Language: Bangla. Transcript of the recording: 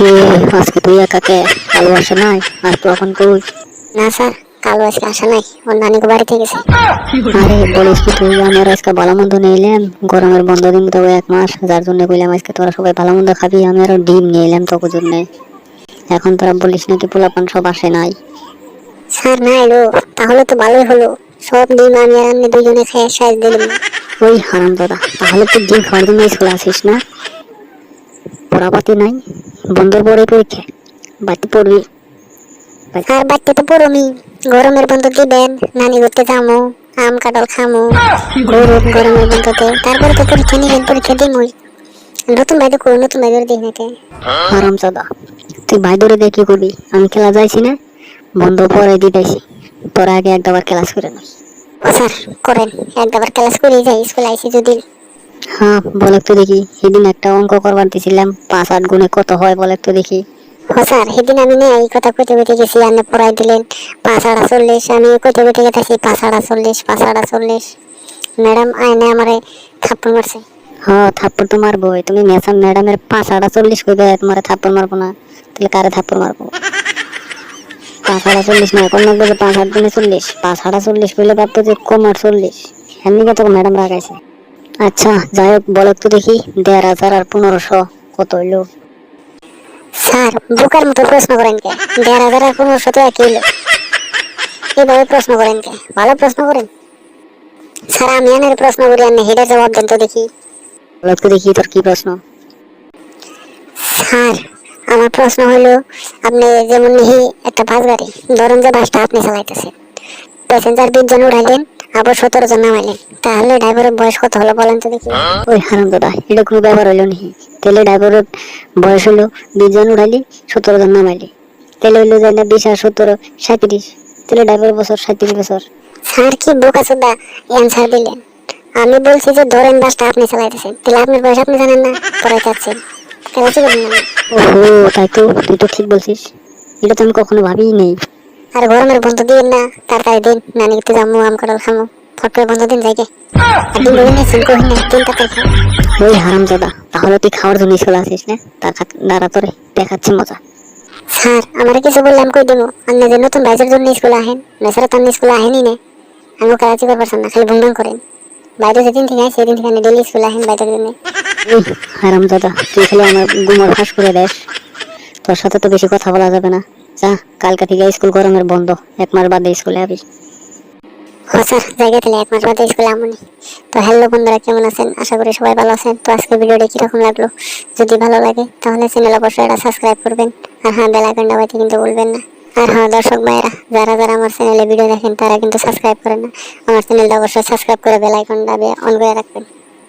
কি আজকে তুই একাকে কালো আসে নাই আর তখন কই? না স্যার কালো আজকে আসা নাই ওর নানিকে বাড়িতে গেছে। আরে বলিস কি তুই আমার আজকে ভালো মন্দ নিলাম গরমের বন্ধ দিন তো এক মাস যার জন্য কইলাম আজকে তোরা সবাই ভালো মন্দ খাবি আমি আরও ডিম নিয়ে এলাম তোকে জন্য। এখন তোরা বলিস নাকি পোলাপান সব আসে নাই? স্যার না এলো তাহলে তো ভালোই হলো। সব ডিম আমি আর আপনি দুজনে খেয়ে শেষ দিলাম। ওই হারাম দাদা তাহলে তুই ডিম খাওয়ার জন্য স্কুলে আসিস না? পড়াপাতি নাই? বন্ধের পরে পরীক্ষা বাড়িতে পড়বি। স্যার বাচ্চা তো পুরোমি গরমের বন্ধ দিবেন নানি ঘুরতে যাব আম কাঁঠাল খামো। গরম গরমের বন্ধতে। তারপরে তো পরীক্ষা নিবেন পরীক্ষা দিমই। নতুন বাইরে করো নতুন বাইরে দিই নাকি। হারাম দাদা তুই ভাই ধরে দিয়ে কি করবি? আমি খেলা যাইছি না বন্ধ পরে দিতেছি। তোরা আগে একবার ক্লাস করে ও স্যার করেন। একবার ক্লাস করে যাই স্কুল আইসি যদি হ্যাঁ বলে তো দেখি। সেদিন একটা অঙ্ক করবার দিছিলাম পাঁচ আট গুণে কত হয় বলে তো দেখি। ও স্যার সেদিন আমি না এই কথা কইতে কইতে গেছি আপনি পড়াই দিলেন পাঁচ আড়া চল্লিশ আমি কইতে কইতে গেছি পাঁচ আড়া চল্লিশ পাঁচ আড়া চল্লিশ ম্যাডাম আইনে আমারে থাপ্পড় মারছে। হ্যাঁ থাপ্পড় তো মারবো তুমি মেসাম ম্যাডামের পাঁচ আটা চল্লিশ কইবে তোমার থাপ্পড় মারবো না। তাহলে কারে থাপ্পড় মারবো? পাঁচ আড়া চল্লিশ না এখন লাগবে পাঁচ আট দিনে চল্লিশ? পাঁচ আটা চল্লিশ কইলে ভাবতো যে কমার চল্লিশ এমনি কত ম্যাডাম রাখাইছে আচ্ছা যাই হোক, বলো তো দেখি, দেড় হাজার আর পনেরোশো কত হইল? স্যার, বুকার মতো প্রশ্ন করেন কে? দেড় হাজার আর পনেরোশো তো একই হলো এইভাবে প্রশ্ন করেন কে? ভালো প্রশ্ন করেন। স্যার, আমি আনের প্রশ্ন করি আপনি হেডের জবাব দেন তো দেখি। বলো তো দেখি, তোর কি প্রশ্ন? স্যার, আমার প্রশ্ন হলো আপনি যেমন নিহি একটা বাস গাড়ি, ধরুন যে বাসটা আপনি চালাইতেছেন। প্যাসেঞ্জার বিশ জন উঠাইলেন আবার সতেরো জন নামাইলেন তাহলে ড্রাইভারের বয়স কত হলো বলেন তো দেখি। ওই হারাম দাদা এটা কোনো ব্যাপার হইল নি। তাহলে ড্রাইভারের বয়স হলো বিশ জন উঠাইলি সতেরো জন নামাইলি। তাহলে হইল যে না বিশ আর সতেরো সাঁত্রিশ। তাহলে ড্রাইভারের বছর সাঁত্রিশ বছর। স্যার কি বোকা সুদা অ্যান্সার দিলেন। আমি বলছি যে ধরেন বাসটা আপনি চালাইতেছেন তাহলে আপনার বয়স আপনি জানেন না পড়াইতে যাচ্ছেন কেন কি ওহো তাই তো তুই তো ঠিক বলছিস। এটা তো আমি কখনো ভাবিই নেই। আর গরমের বন্ধ দিন না তাড়াতাড়ি দিন নানি গিতে জামু আম কাঁঠাল খামু। ফট করে বন্ধ দিন যাইকে আর দিন বলি না সিনকো হিনে তিন তাড়াতাড়ি খাও। ওই হারাম দাদা তাহলে তুই খাওয়ার জন্য চলে আসিস না? তার খা- দাঁড়া তোরে দেখাচ্ছি মজা। স্যার আমার কিছু বললাম কই দেবো আপনি যে নতুন বাইজের জন্য স্কুলে আহেন নেসারা তো স্কুলে আহেনই না। আমি কারাচি করবার না খালি ভুংডাং করেন। বাইরে যেদিন থেকে আয় সেদিন থেকে আপনি ডেলি স্কুলে আহেন বাইরের জন্য। হারাম দাদা তুই খালি আমার গুমর ফাঁস করে দেস। তোর সাথে তো বেশি কথা বলা যাবে না। যা, কালকে থেকে স্কুল গরমের বন্ধ। এক মাস বাদে স্কুলে আবি। ও স্যার, জায়গা থেকে এক মাস বাদে স্কুলে আমনি তো হ্যালো বন্ধুরা, কেমন আছেন? আশা করি সবাই ভালো আছেন। তো আজকে ভিডিওটি কীরকম লাগল? যদি ভালো লাগে, তাহলে চ্যানেল অবশ্যই এটা সাবস্ক্রাইব করবেন। আর হ্যাঁ বেল আইকনটা বাজতে কিন্তু ভুলবেন না। আর হ্যাঁ দর্শক ভাইয়েরা, যারা যারা আমার চ্যানেলে ভিডিও দেখেন, তারা কিন্তু সাবস্ক্রাইব করেন না। আমার চ্যানেলটা অবশ্যই সাবস্ক্রাইব করে বেল আইকনটা অন করে রাখবেন।